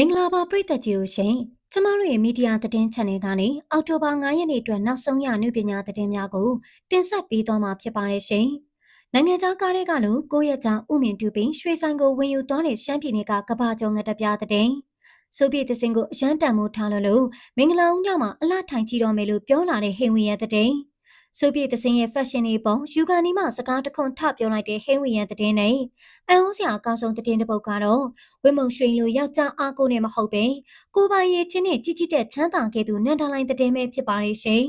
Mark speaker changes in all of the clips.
Speaker 1: မင်္ဂလာပါပရိသတ်ကြီးတို့ရှင်ကျမတို့ရဲ့မီဒီယာသတင်း channel ကနေအောက်တိုဘာ9ရက်နေ့အတွက်နောက်ဆုံးရနှုပညာသတင်းများကိုတင်ဆက်ပေးသွားမှာဖြစ်ပါတယ်ရှင်နိုင်ငံခြားကားတွေကလို့ကိုရက်ကြောင့်ဥမင်တူပင်ရွှေဆိုင်ကိုဝင်ယူသွားတဲ့ရှမ်းပြည်နယ်ကကဘာကျော်ငတပြားတဲ့ဆိုဗီယက်တစင်ကိုအရန်တန်မိုးထားလို့လို့မင်္ဂလာဦးညမှာအလှထိုင်ကြည့်တော့မယ်လို့ပြောလာတဲ့ဟိန်ဝီရဲ့တဲ့ဆို ဗီယက်တစင်ရဲ့ fashion တွေပေါ်ယူဂန်နီမှစကားတခွန်းထပြောလိုက်တဲ့ဟိန်းဝီယန်တဲ့နဲ့အန်ဟောစရာအကောင်းဆုံးတဲ့တစ်ပုဒ်ကတော့ဝိမုံရွှေလိုယောက်ျားအားကိုနဲ့မဟုတ်ပဲကိုပိုင်ရဲ့ချင်းနဲ့ကြီးကြီးတဲ့ချမ်းသာခဲ့သူနန်တလိုင်းတဲ့မဲဖြစ်ပါရဲ့ရှင်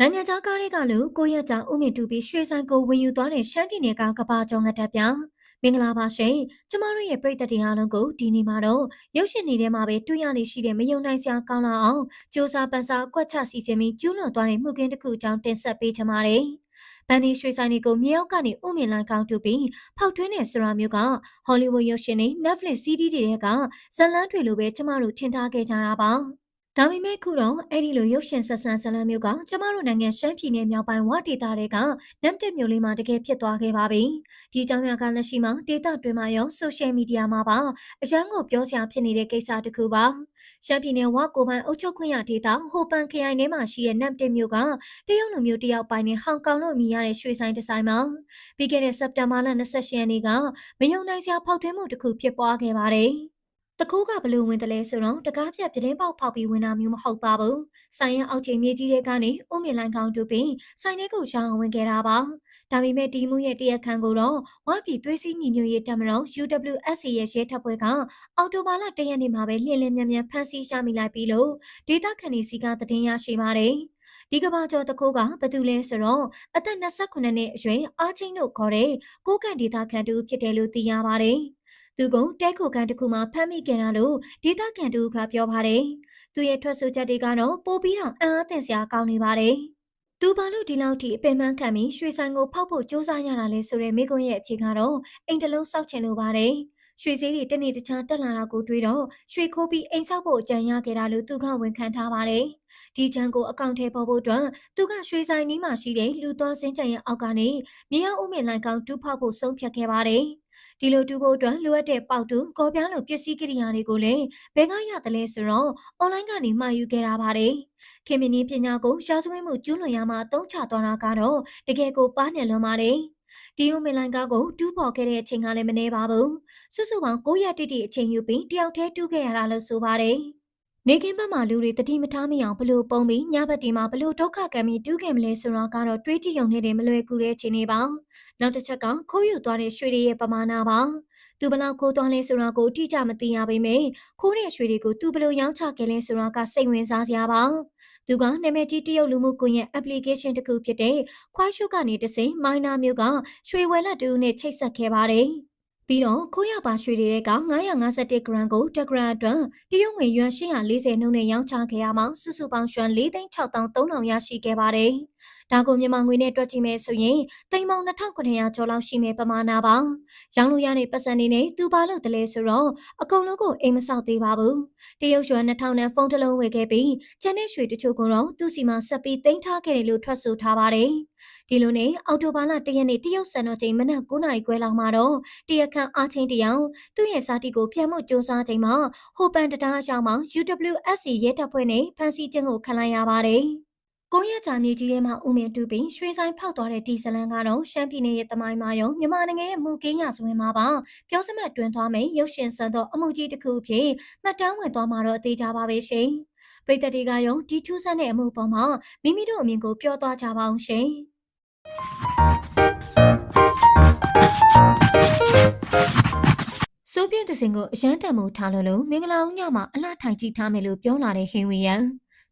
Speaker 1: နိုင်ငံခြားကားတွေကလို့ကိုရကြောင်ဥမင်တူပြီးရွှေဆိုင်ကိုဝင်ယူသွားတဲ့ရှမ်းပြည်နယ်ကကဘာကျော်ငတ်တက်ပြောင်း မင်္ဂလာပါရှင်ကျမတို့ရဲ့ပရိသတ်တွေအားလုံးကိုဒီနေ့မှာတော့ရုပ်ရှင်တွေထဲမှာပဲတွေ့ရနေရှိတဲ့မယုံနိုင်စရာကောင်းလာအောင်စ조사ပန်းစားအကွက်ချစီစဉ်ပြီးကျူးလွန်သွားတဲ့မှုကင်းတစ်ခုအကြောင်းတင်ဆက်ပေးချင်ပါတယ်။ဗန်ဒီရွှေဆိုင်တွေကိုမြေအောက်ကနေဥမြင်လိုင်းကောင်းတူပြီးဖောက်ထွင်းတဲ့ဆရာမျိုးကဟောလီဝုဒ်ရုပ်ရှင်တွေ Netflix CD တွေကဇလန်းတွေလိုပဲကျမတို့ထင်ထားခဲ့ကြတာပါ။ ဒါပေမဲ့ခုတော့အဲ့ဒီလိုရုပ်ရှင်ဆက်ဆန်ဇလံမျိုးကကျမတို့နိုင်ငံရှမ်းပြည်နယ်မြောက်ပိုင်းဝဒေသတွေကနမ်တက်မျိုးလေးမှာတကယ်ဖြစ်သွားခဲ့ပါပြီ။ဒီအကြောင်းအရာကလက်ရှိမှာဒေသတွင်းမှာရောဆိုရှယ်မီဒီယာမှာပါအရန်ကိုပြောစရာဖြစ်နေတဲ့ကိစ္စတစ်ခုပါ။ရှမ်းပြည်နယ်ဝကိုပိုင်အုပ်ချုပ်ခွင့်ရဒေသဟိုပန်ခရိုင်ထဲမှာရှိတဲ့နမ်တက်မျိုးကတရုတ်လူမျိုးတယောက်ပိုင်းနဲ့ဟောင်ကောင်လို့မြည်ရတဲ့ရွှေဆိုင်ဒီဇိုင်းမှာပြီးခဲ့တဲ့စက်တင်ဘာလ28ရက်နေ့ကမယုံနိုင်စရာဖောက်ထွင်းမှုတစ်ခုဖြစ်ပွားခဲ့ပါတယ်။ တကူးကဘလို့ဝင်တယ်လဲဆိုတော့တကားပြပြတင်းပေါက်ဖောက်ပြီးဝင်တာမျိုးမဟုတ်ပါဘူး။ဆိုင်ရအောက်ချိန်မြေကြီးတွေကနေဥမြင့်လိုင်းကောင်းတူပြီးဆိုင်ထဲကိုရောင်းဝင်ခဲ့တာပါ။ဒါပေမဲ့ဒီမှုရဲ့တရားခံကိုတော့ဝါပြည်သွေးစည်းညီညွတ်ရေးတပ်မတော် UWSC ရဲ့ရဲတပ်ဖွဲ့ကအော်တိုဘာလ၁ရက်နေ့မှာပဲလျင်လင်းမြန်မြန်ဖမ်းဆီးရမိလိုက်ပြီလို့ဒေသခံတွေစီကသတင်းရရှိပါတယ်။ဒီကဘာကျော်တခိုးကဘသူလဲဆိုတော့အသက်28နှစ်အရွယ်အားချင်းတို့ခေါ်တဲ့ကိုကန်ဒေသခံတူဖြစ်တယ်လို့သိရပါတယ်။ သူကတဲခိုကန်တစ်ခုမှာဖမ်းမိခဲ့တာလို့ဒေသခံတူကပြောပါတယ်။သူရဲ့ထွက်ဆိုချက်တွေကတော့ပိုပြီးတော့အံ့အားသင့်စရာကောင်းနေပါတယ်။သူဘာလို့ဒီလောက်ထိအပင်ပန်းခံပြီးရွှေဆိုင်ကိုဖောက်ဖို့စူးစမ်းရတာလဲဆိုတဲ့မိကွန်းရဲ့အဖြေကတော့အိမ်တလုံးစောက်ချင်လိုပါတယ်။ရွှေစည်းတွေတနေ့တခြားတက်လာတာကိုတွေးတော့ရွှေခိုးပြီးအိမ်ဆောက်ဖို့အကြံရခဲ့တာလို့သူကဝန်ခံထားပါတယ်။ဒီချမ်းကိုအကောင့်ထဲပေါ်ဖို့အတွက်သူကရွှေဆိုင်နီးမှာရှိတဲ့လူသွားစင်းကြံရဲ့အောက်ကနေမြေအောင်ဦးမြင့်လိုင်ကောင်တူးဖောက်ဖို့ဆုံးဖြတ်ခဲ့ပါတယ်။ ဒီလိုတူဖို့အတွက်လိုအပ်တဲ့ပေါက်တူကော်ပြားလိုပစ္စည်းကိရိယာတွေကိုလည်းဘယ်ကရတယ်လဲဆိုတော့ online ကနေမှာယူခဲ့တာပါတယ်ခင်မင်းပညာကိုရှားစွဲမှုကျူးလွန်ရမှာတုံးချသွားတာကတော့တကယ်ကိုပါးနေလွန်ပါတယ်ဒီယိုမီလိုင်ကားကိုတူးပေါ်ခဲ့တဲ့အချိန်ကလည်းမနှဲပါဘူးစုစုပေါင်း9ရက်တိတိအချိန်ယူပြီးတယောက်တည်းတူးခဲ့ရတာလို့ဆိုပါတယ် နေကင်းဘက်မှာလူတွေတတိမထားမိအောင်ဘလို့ပုံပြီးညဘက်ဒီမှာဘလို့ဒုက္ခကံပြီးတူးခဲ့မလဲဆိုတော့ကတော့တွေးကြည့်ုံနဲ့တည်းမလွယ်ကူတဲ့ချိန်လေးပါနောက်တစ်ချက်ကခိုးယူသွားတဲ့ရွှေတွေရဲ့ပမာဏပါသူဘလောက်ခိုးသွားလဲဆိုတာကိုအတိအကျမသိရပေမယ့်ခိုးတဲ့ရွှေတွေကိုသူဘလို့ရောင်းချခဲ့လဲဆိုတာကစိတ်ဝင်စားစရာပါသူကနာမည်ကြီးတရုတ်လူမှုကွန်ရက် application တစ်ခုဖြစ်တဲ့ခွိုင်းရှုကနေတစိမိုင်းနာမျိုးကရွှေဝယ်လက်တူနဲ့ချိတ်ဆက်ခဲ့ပါတယ်။ ပြီးတော့ခိုးရပါရွှေတွေက951ဂရမ်ကို1ဂရမ်အတွက်တရုတ်ငွေရွှန်840နှုန်းနဲ့ရောင်းချခဲ့ရမှာစုစုပေါင်းရွှန်4,6300ရရှိခဲ့ပါတယ်။ ဒါကိုမြန်မာငွေနဲ့တွက်ကြည့်မယ်ဆိုရင်တိမ်ပေါင်2900ကျော်လောက်ရှိမယ်ပမာဏပါ။ရောင်းလို့ရတဲ့ပတ်စံတွေနဲ့သူပါလို့တလဲဆိုတော့အကုန်လုံးကိုအိမ်မဆောက်သေးပါဘူး။တရုတ်ရွှန်2000နဲ့ဖုန်းတစ်လုံးဝယ်ခဲ့ပြီးကျန်တဲ့ရွှေတချို့ကတော့သူ့စီမှာဆက်ပြီးတင်ထားခဲ့တယ်လို့ထွက်ဆိုထားပါတယ်။ဒီလိုနဲ့အော်တိုဘာလ၁ရက်နေ့တရုတ်စံတော်ချိန်မနက်9:00နာရီခွဲလောက်မှာတော့တရခန့်အားချင်းတယောက်သူ့ရဲ့စာတီကိုပြန်မှုစ조사ချိန်မှာဟိုပန်တတားရှောင်းမှာ UWSC ရဲတပ်ဖွဲ့နဲ့ဖမ်းဆီးခြင်းကိုခံလိုက်ရပါတယ်။ ကိုရချာမြေကြီးထဲမှာဦးမြင့်တူပြီးရွှေဆိုင်ဖောက်သွားတဲ့ဒီဇလန်ကတော့ရှမ်းပြည်နယ်ရဲ့တမိုင်းမှာရောမြန်မာနိုင်ငံရဲ့မူကင်းရဆိုရင်မှာပါပြောစမတ်တွင်သွားမယ်ရုပ်ရှင်ဆန်သောအမှုကြီးတစ်ခုဖြစ်မှတ်တမ်းဝင်သွားမှာတော့အသေးကြပါပဲရှင်။ပြည်သက်တွေကရောဒီထူးဆန်းတဲ့အမှုပေါ်မှာမိမိတို့အမြင်ကိုပြောသွားကြပါအောင်ရှင်။ဆိုဗီယက်တစင်ကိုအရန်တံမိုးထားလို့လို့မင်္ဂလာဦးညမှာအလှထိုင်ကြည့်ထားမယ်လို့ပြောလာတဲ့ဟင်ဝီယန်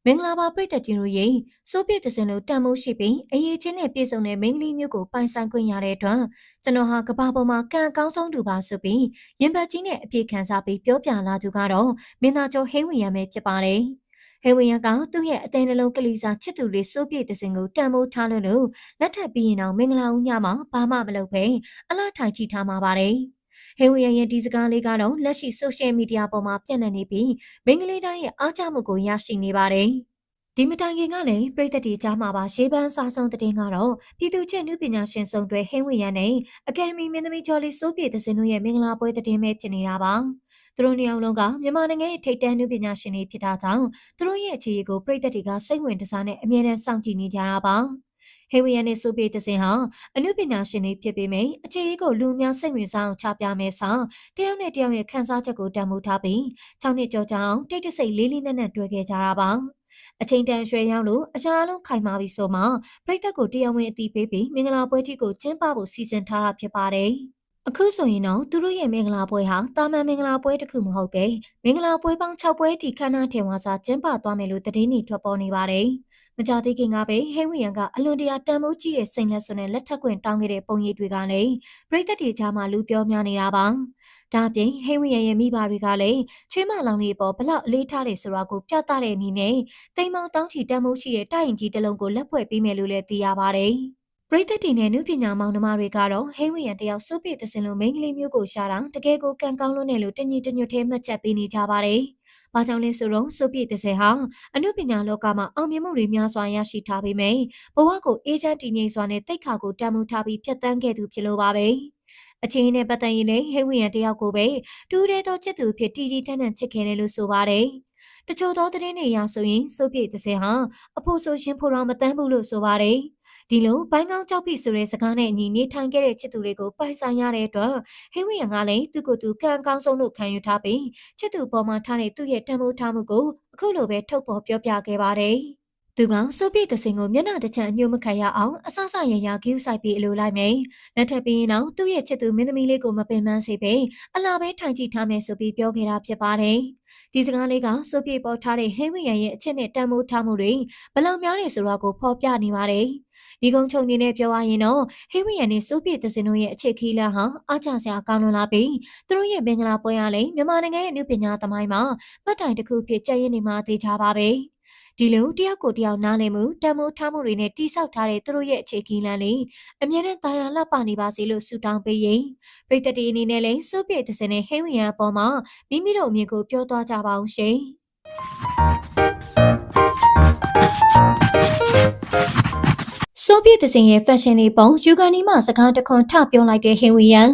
Speaker 1: မင်္ဂလာပါပြည်သက်ကြီးတို့ရေဆိုဗီယက်တစင်လို့တံမိုးရှိပြီးအရေးချင်းနဲ့ပြည်စုံတဲ့မိန်းကလေးမျိုးကိုပိုင်ဆိုင်ခွင့်ရတဲ့အတွက်ကျွန်တော်ဟာကဘာပေါ်မှာကံအကောင်းဆုံးသူပါဆိုပြီးရင်ပတ်ကြီးနဲ့အပြည့်ခံစားပြီးပြောပြလာသူကတော့မင်းသားကျော်ဟင်းဝီယန်ပဲဖြစ်ပါတယ်။ဟေဝီယန်ကသူ့ရဲ့အသေးနှလုံးကလေးစားချစ်သူလေးစိုးပြေတဲ့စင်ကိုတန်မိုးထားလို့လို့လက်ထပ်ပြီးရင်တော့မင်္ဂလာဦးညမှာဘာမှမလုပ်ပဲအလားထိုင်ကြည့်ထားမှာပါတယ် ဟေဝီယန်ရဲ့ဒီစကားလေးကတော့လက်ရှိဆိုရှယ်မီဒီယာပေါ်မှာပြန့်နှံ့နေပြီးမင်္ဂလေးတိုင်းရဲ့အားကျမှုကိုရရှိနေပါတယ်ဒီမတိုင်ခင်ကလည်းပြည်သက်တီကြားမှာပါရှေးပန်းစားဆုံးတဲ့တင်ကတော့ပြည်သူ့ချင်းနုပညာရှင်စုံတွေဟင်းဝင်ရနဲ့အကယ်ဒမီမင်းသမီးကျော်လေးစိုးပြေသစင်တို့ရဲ့မင်္ဂလာပွဲတဲ့တင်ပဲဖြစ်နေတာပါသူတို့နှစ်ယောက်လုံးကမြန်မာနိုင်ငံရဲ့ထိပ်တန်းနုပညာရှင်တွေဖြစ်တာကြောင့်သူတို့ရဲ့အခြေအနေကိုပြည်သက်တီကစိတ်ဝင်စားနဲ့အမြဲတမ်းစောင့်ကြည့်နေကြတာပါ ဟေဝီယန်နဲ့ဆိုပီတစင်ဟာအနုပညာရှင်တွေဖြစ်ပေမယ့်အခြေအကိုလူများစိတ်ဝင်စားအောင်ချပြမယ်ဆောင်တယောက်နဲ့တယောက်ရဲ့ခန်းစားချက်ကိုတန်ဖိုးထားပြီး6နှစ်ကျော်ကြာအောင်တိတ်တဆိတ်လေးလေးနက်နက်တွေ့ခဲ့ကြတာပါအချိန်တန်ရွှဲရောက်လို့အရာလုံးခိုင်မာပြီဆိုမှပြိသက်ကိုတရားဝင်အသိပေးပြီးမင်္ဂလာပွဲကြီးကိုကျင်းပဖို့စီစဉ်ထားတာဖြစ်ပါတယ်။အခုဆိုရင်တော့သူတို့ရဲ့မင်္ဂလာပွဲဟာတာမန်မင်္ဂလာပွဲတစ်ခုမဟုတ်ပဲမင်္ဂလာပွဲပေါင်း6ပွဲထိခမ်းနားထေဝါစာကျင်းပသွားမယ်လို့သတင်းတွေထွက်ပေါ်နေပါတယ်။ မကြသေးခင်ကပဲဟိဝီယန်ကအလွန်တရာတန်မိုးကြီးတဲ့စိန်လက်စွန်းနဲ့လက်ထက်ကွင်တောင်းခဲ့တဲ့ပုံရိပ်တွေကလည်းပြည်သက်တွေကြားမှာလူပြောများနေတာပါ။ဒါအပြင်ဟိဝီယရဲ့မိဘတွေကလည်းချွေးမလောင်လေးပေါ်ဘလောက်အလေးထားတယ်ဆိုတာကိုပြသတဲ့အနေနဲ့တိမ်မောင်တောင်းချီတန်မိုးရှိတဲ့တိုက်ရင်ကြီးတစ်လုံးကိုလက်ဖွဲ့ပေးမယ်လို့လည်းသိရပါတယ်။ပရိသတ်တီနဲ့နုပညာမောင်နှမတွေကတော့ဟိဝီယန်တယောက်စုပ်ပြသစင်လိုမိန်းကလေးမျိုးကိုရှာတာတကယ်ကိုကံကောင်းလို့နဲ့လို့တညီတညွတ်သေးမှတ်ချက်ပေးနေကြပါတယ်။ ဘာကြောင့်လဲဆိုတော့စုပ်ပြသစင်ဟာအနုပညာလောကမှာအောင်မြင်မှုတွေများစွာရရှိထားပေမယ့်ဘဝကိုအေးချမ်းတည်ငြိမ်စွာနဲ့တိတ်ခါကိုတန်ဖိုးထားပြီးဖြတ်တန်းခဲ့သူဖြစ်လို့ပါပဲ။အချင်းနဲ့ပတ်သက်ရင်လည်းဟိဝီယန်တယောက်ကိုပဲတူတဲ့သောချစ်သူဖြစ်တီကြီးတန်းတန်းချစ်ခဲ့တယ်လို့ဆိုပါတယ်။တချို့သောသတင်းတွေအရဆိုရင်စိုးပြေတစ်စင်ဟာအဖို့ဆိုရှင်ဖို့တော့မတန်းဘူးလို့ဆိုပါတယ်။ ဒီလိုဘိုင်းကောင်းကြောက်ပြီဆိုတဲ့စကားနဲ့အညီနေထိုင်ခဲ့တဲ့ချစ်သူတွေကိုပိုင်ဆိုင်ရတဲ့အတွက်ဟိဝီယန်ကလည်းသူ့ကိုယ်သူကံကောင်းဆုံးလို့ခံယူထားပြီးချစ်သူပေါ်မှာထားတဲ့သူ့ရဲ့တန်ဖိုးထားမှုကိုအခုလိုပဲထုတ်ဖော်ပြောပြခဲ့ပါတယ်။သူကစိုးပြည့်တစင်ကိုမျက်နှာတစ်ချမ်းအညှို့မခံရအောင်အဆဆရရဂိူးဆိုင်ပြီးအလိုလိုက်မယ်။လက်ထပ်ပြီးရင်တော့သူ့ရဲ့ချစ်သူမင်းသမီးလေးကိုမပင်ပန်းစေပဲအလားပဲထိုင်ကြည့်ထားမယ်ဆိုပြီးပြောခဲ့တာဖြစ်ပါတယ်။ဒီစကားလေးကစိုးပြည့်ပေါ်ထားတဲ့ဟင်းဝရံရဲ့အချစ်နဲ့တန်မိုးထားမှုတွေဘလောက်များနေဆိုတာကိုဖော်ပြနေပါတယ်။ ဒီကုန်းချုံနေနဲ့ပြောရရင်တော့ဟိဝရန်နဲ့စိုးပြည့်တစင်တို့ရဲ့အချစ်ခီးလန်းဟာအားကျစရာကောင်းလွန်လာပြီးသူတို့ရဲ့မင်္ဂလာပွဲရလည်းမြန်မာနိုင်ငံရဲ့နုပညာသမိုင်းမှာမှတ်တိုင်တစ်ခုဖြစ်ကျရင်နေမှာသိကြပါပဲ။ဒီလိုတယောက်ကိုတယောက်နားလည်မှုတန်မိုးထားမှုတွေနဲ့တိဆောက်ထားတဲ့သူတို့ရဲ့အခြေခံလမ်းလေးအမြဲတမ်းတာယာလှပနေပါစေလို့ဆုတောင်းပေးရင်ပရိသတ်တီအနေနဲ့လည်းစုပြေတဲ့စနဲ့ဟိဝရန်အပေါ်မှာမိမိတို့အမြင်ကိုပြောသွားကြပါအောင်ရှင် ဆိုဗီယက်တစင်ရဲ့ fashion တွေပုံယူဂန်နီမှာစကားတခွန်ထပြောလိုက်တဲ့ဟင်ဝီယန်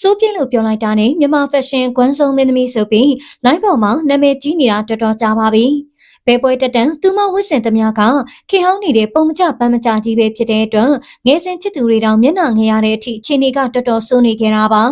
Speaker 1: စိုးပြည့်လို့ပြောလိုက်တာနဲ့မြန်မာ fashion ကွမ်းဆုံးမင်းသမီးဆိုပြီး line ပေါ်မှာနာမည်ကြီးနေတာတော်တော်ကြာပါပြီ။ဘဲပွဲတက်တန်သူမဝစ်စင်သမျှကခေဟောင်းနေတဲ့ပုံမကြပန်းမကြကြီးပဲဖြစ်တဲ့အတွက်ငယ်စဉ်ချစ်သူတွေတောင်မျက်နှာငယ်ရတဲ့အထိအခြေအနေကတော်တော်ဆိုးနေကြတာပါ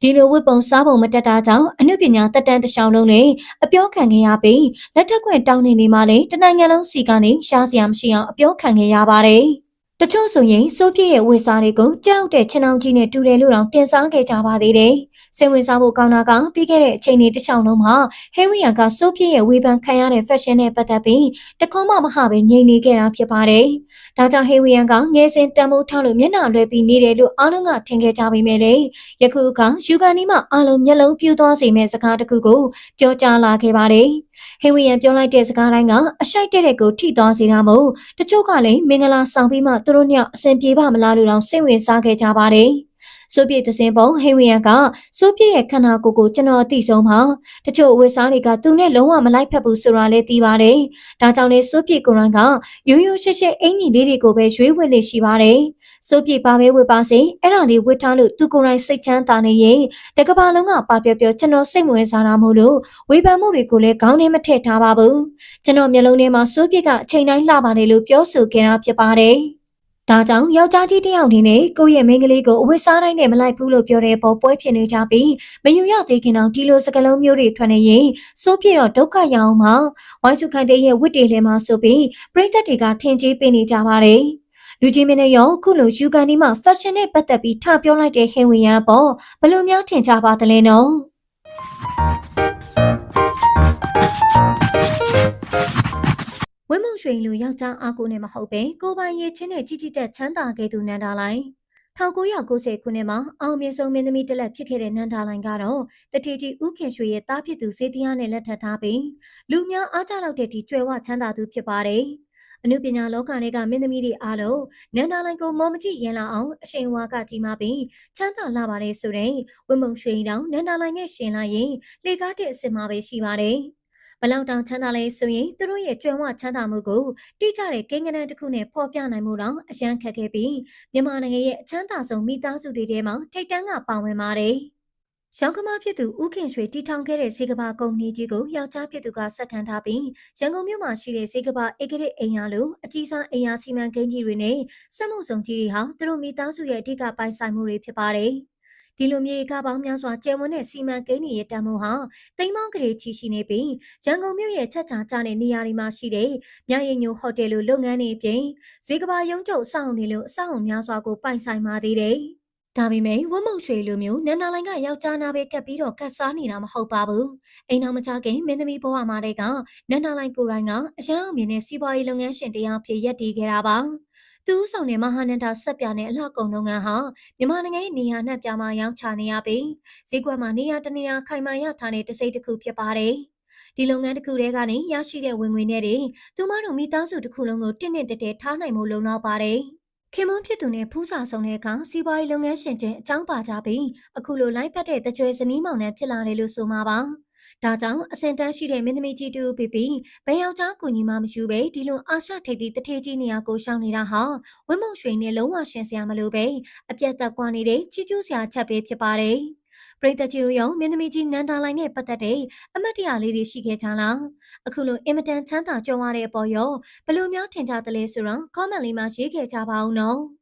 Speaker 1: ဒီလိုဝတ်ပုံစားပုံမတက်တာကြောင့်အနုပညာတက်တန်းတစ်ချောင်းလုံးနဲ့အပြောခံခဲ့ရပြီးလက်ထက်ခွင့်တောင်းနေနေမှလည်းတနိုင်ငံလုံးစီကနေရှားစရာမရှိအောင်အပြောခံခဲ့ရပါတယ်။ တချို့ဆိုရင်စိုးပြည့်ရဲ့ဝေစားတွေကိုကြောက်တဲ့ချင်အောင်ကြီးနဲ့တူတယ်လို့တောင်တင်စားခဲ့ကြပါသေးတယ်။စိတ်ဝင်စားဖို့ကောင်းတာကပြီးခဲ့တဲ့အချိန်လေးတစ်ချောင်းလုံးမှာဟဲဝီယန်ကစိုးပြည့်ရဲ့ဝေဖန်ခံရတဲ့ fashion နဲ့ပတ်သက်ပြီးတခွန်းမှမဟပဲငြိမ်နေခဲ့တာဖြစ်ပါတယ်။ ဒါကြောင့်ဟဲဝီယန်ကငယ်စဉ်တန်မိုးထားလို့မျက်နှာလွှဲပြီးနေတယ်လို့အားလုံးကထင်ခဲ့ကြပေမဲ့လေယခုကယူကန်နီမှာအားလုံးမျက်လုံးပြူသွားစေမဲ့စကားတစ်ခုကိုပြောကြားလာခဲ့ပါတယ်။ဟေဝီယန်ပြောလိုက်တဲ့စကားတိုင်းကအရှိုက်တဲ့တဲ့ကိုထိသွားစေတာမို့တချို့ကလည်းမင်္ဂလာဆောင်ပြီးမှသူတို့ညအဆင်ပြေပါမလားလို့တောင်စိတ်ဝင်စားခဲ့ကြပါတယ်။ ဆိုပြည့်သစင်ပုံဟေဝီယန်ကဆိုပြည့်ရဲ့ခန္ဓာကိုယ်ကိုကျွန်တော်အသိဆုံးပါတချို့အဝတ်စားတွေကသူနဲ့လုံးဝမလိုက်ဖက်ဘူးဆိုတာလည်းသိပါတယ်ဒါကြောင့်လေဆိုပြည့်ကိုယ်တိုင်ကရိုးရိုးရှက်ရှက်အင်ကြီးလေးတွေကိုပဲရွေးဝတ်နေရှိပါတယ်စိုးပြေပါပဲဝတ်ပါစေအဲ့ဒါလေးဝတ်ထားလို့သူကိုယ်တိုင်စိတ်ချမ်းသာနေရင်တကဘာလုံးကပါပြောပြောကျွန်တော်စိတ်ဝင်စားတာမို့လို့ဝေဖန်မှုတွေကိုလည်းခေါင်းထဲမထည့်ထားပါဘူးကျွန်တော်မျိုးလုံးထဲမှာစိုးပြေကအချိန်တိုင်းလှပါတယ်လို့ပြောဆိုခဲ့တာဖြစ်ပါတယ် ဒါကြောင့်ယောက်ျားကြီးတယောက်အနေနဲ့ကိုယ့်ရဲ့မိန်းကလေးကိုအဝတ်စားတိုင်းနဲ့မလိုက်ဘူးလို့ပြောတဲ့ပေါ်ပွဲဖြစ်နေကြပြီးမယူရသေးခင်အောင်ဒီလိုစကလုံးမျိုးတွေထွက်နေရင်စိုးပြေတော့ဒုက္ခရအောင်မှာဝိုင်းစုခိုင်တဲ့ရဲ့ဝတ်တွေထဲမှာဆိုပြီးပရိသတ်တွေကထင်ကြီးပေးနေကြပါတယ်လူကြီးမင်းနဲ့ရောခုလိုယူကန်ဒီမှာ fashion နဲ့ပတ်သက်ပြီးထပြောလိုက်တဲ့ဟင်ဝင်ရပေါ့ဘလို့များထင်ကြပါသလဲနော် ဝင်းမုံရွှေလူယောက်ျားအားကိုနဲ့မဟုတ်ပဲကိုပိုင်ရချင်းနဲ့ကြီးကြီးတက်ချမ်းသာခဲ့သူနန္ဒာလိုင်း1990ခုနှစ်မှာအောင်မြင်ဆုံးမင်းသမီးတစ်လက်ဖြစ်ခဲ့တဲ့နန္ဒာလိုင်းကတော့တတိကြီးဦးခင်ရွှေရဲ့တားဖြစ်သူစေတရားနဲ့လက်ထပ်ထားပြီးလူများအားကြလောက်တဲ့ဒီကျွယ်ဝချမ်းသာသူဖြစ်ပါတယ်။အနုပညာလောကတွေကမင်းသမီးတွေအားလုံးနန္ဒာလိုင်ကိုမော်မကြည့်ရန်လာအောင်အရှင်ဝါကကြီးမားပြီးချမ်းသာလာပါတယ်ဆိုတဲ့ဝင်းမုံရွှေတောင်နန္ဒာလိုင်နဲ့ရှင်လာရင်လေကားတဲ့အစင်မှာပဲရှိပါတယ် ဘလောက်တောင်ချမ်းသာလဲဆိုရင်သူတို့ရဲ့ကြွယ်ဝချမ်းသာမှုကိုတိကျတဲ့ကိန်းဂဏန်းတစ်ခုနဲ့ဖော်ပြနိုင်မှုတော့အရန်ခက်ခဲ့ပြီးမြန်မာနိုင်ငံရဲ့အချမ်းသာဆုံးမိသားစုတွေထဲမှာထိပ်တန်းကပါဝင်ပါတယ်။ရောင်ကမဖြစ်သူဦးခင်ရွှေတီထောင်ခဲ့တဲ့စေကဘာကုမ္ပဏီကြီးကိုယောက်ျားဖြစ်သူကဆက်ခံထားပြီးရန်ကုန်မြို့မှာရှိတဲ့စေကဘာဧကရစ်အိမ်ယာလိုအကြီးစားအိမ်ယာစီမံကိန်းကြီးတွေနဲ့စက်မှုဆောင်ကြီးတွေဟာသူတို့မိသားစုရဲ့အဓိကပိုင်ဆိုင်မှုတွေဖြစ်ပါတယ်။ ဒီလိုမြေကပေါင်းများစွာကျယ်ဝန်းတဲ့စီမံကိန်းတွေရဲ့တန်ဖိုးဟာတိမ်မောင်းကလေးချီရှိနေပြီးရန်ကုန်မြို့ရဲ့ချက်ချာကျတဲ့နေရာတွေမှာရှိတဲ့မြရည်ညိုဟိုတယ်လိုလုပ်ငန်းတွေအပြင်ဈေးကဘာရုံးချုပ်အဆောက်အုံတွေလိုအဆောက်အုံများစွာကိုပိုင်ဆိုင်ပါသေးတယ်။ဒါပေမဲ့ဝတ်မုံရွှေလိုမျိုးနန္ဒာလိုင်းကယောက်ျားနာပဲကပ်ပြီးတော့ကတ်စားနေတာမဟုတ်ပါဘူး။အိမ်တော်မချခင်မင်းသမီးဘဝမှာတည်းကနန္ဒာလိုင်းကိုရိုင်းကအရန်အောင်မြင်တဲ့စီးပွားရေးလုပ်ငန်းရှင်တရားဖြစ်ရက်တည်ခဲ့တာပါ။ သူဦးဆောင်တဲ့မဟာနန္ဒဆက်ပြနဲ့အလှကုန်လုပ်ငန်းဟာမြန်မာနိုင်ငံရဲ့နေရာနှံ့ပြားမှာရောင်းချနေရပြီးဈေးကွက်မှာနေရာတနေရာခိုင်မာရထားတဲ့တစိမ့်တစ်ခုဖြစ်ပါတယ်။ဒီလုပ်ငန်းတစ်ခုတည်းကနေရရှိတဲ့ဝင်ငွေနဲ့တွေသူမတို့မိသားစုတစ်ခုလုံးကိုတင့်တင့်တဲတဲထားနိုင်မှုလုံလောက်ပါတယ်။ခင်မွန်းဖြစ်သူနဲ့ဖူးစာဆောင်တဲ့အခါစီးပွားရေးလုပ်ငန်းရှင်ချင်းအကြောင်းပါကြပြီးအခုလိုလိုက်ပတ်တဲ့တကြွယ်ဇနီးမောင်နှံဖြစ်လာတယ်လို့ဆိုမှာပါ။ ဒါကြောင့်အစင်တန်းရှိတဲ့မင်းသမီးကြီးတူပြပြီးဘယ်ယောက်ျားကိုညီမမရှိပဲဒီလိုအာရှထိပ်သီးတထေးကြီးနေရာကိုရှောင်နေတာဟာဝင်းမုံရွှေနဲ့လုံးဝရှင်စရာမလိုပဲအပြတ်သက်ကွာနေတဲ့ချီကျူးစရာချက်ပဲဖြစ်ပါတယ်ပရိသတ်ကြီးတို့ရောမင်းသမီးကြီးနန္ဒာလိုင်းနဲ့ပတ်သက်တဲ့အမတ်တရလေးတွေရှိခဲ့ကြလားအခုလိုအင်မတန်ချမ်းသာကြွယ်ဝတဲ့အပေါ်ရောဘယ်လိုများထင်ကြသလဲဆိုတော့ comment လေးမှာရေးခဲ့ကြပါဦးနော်